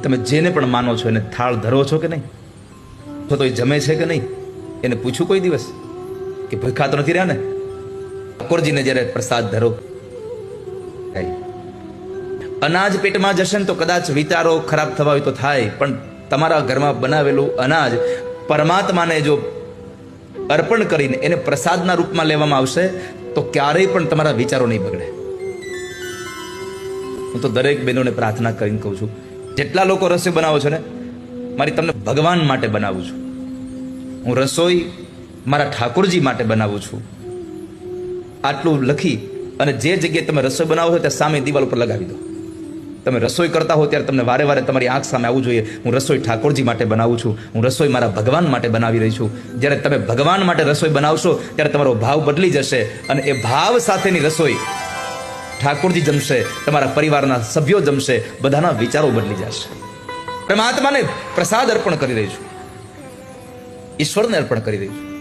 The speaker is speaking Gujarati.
તમે જેને પણ માનો છો એને થાળ ધરો છો કે નહીં? તો તો એ જમે છે કે નહીં? એને પૂછ્યું કોઈ દિવસ કે ભૂખા તો નથી રહ્યા ને? ઠાકોરજીને જ્યારે પ્રસાદ ધરો. અનાજ પેટમાં જશે ને તો કદાચ વિચારો ખરાબ થવા હોય તો થાય, પણ તમારા ઘરમાં બનાવેલું અનાજ પરમાત્માને જો અર્પણ કરીને એને પ્રસાદના રૂપમાં લેવામાં આવશે, તો ક્યારેય પણ તમારા વિચારો નહીં બગડે. હું તો દરેક બહેનોને પ્રાર્થના કરીને કહું છું જેટલા લોકો રસોઈ બનાવો છો ને, મારી તમને ભગવાન માટે બનાવું છું. હું રસોઈ મારા ઠાકોરજી માટે બનાવું છું. આટલું લખી અને જે જગ્યાએ તમે રસોઈ બનાવો છો, ત્યાં સામે દિવાલ ઉપર લગાવી દો. તમે રસોઈ કરતા હો ત્યારે તમને વારે વારે તમારી આંખ સામે આવવું જોઈએ. હું રસોઈ ઠાકોરજી માટે બનાવું છું. હું રસોઈ મારા ભગવાન માટે બનાવી રહી છું. જ્યારે તમે ભગવાન માટે રસોઈ બનાવશો, ત્યારે તમારો ભાવ બદલી જશે અને એ ભાવ સાથેની રસોઈ ઠાકોરજી જમશે, તમારા પરિવારના સભ્યો જમશે, બધાના વિચારો બદલી જશે. પરમાત્માને પ્રસાદ અર્પણ કરી રહી છું. ઈશ્વરને અર્પણ કરી રહી છું.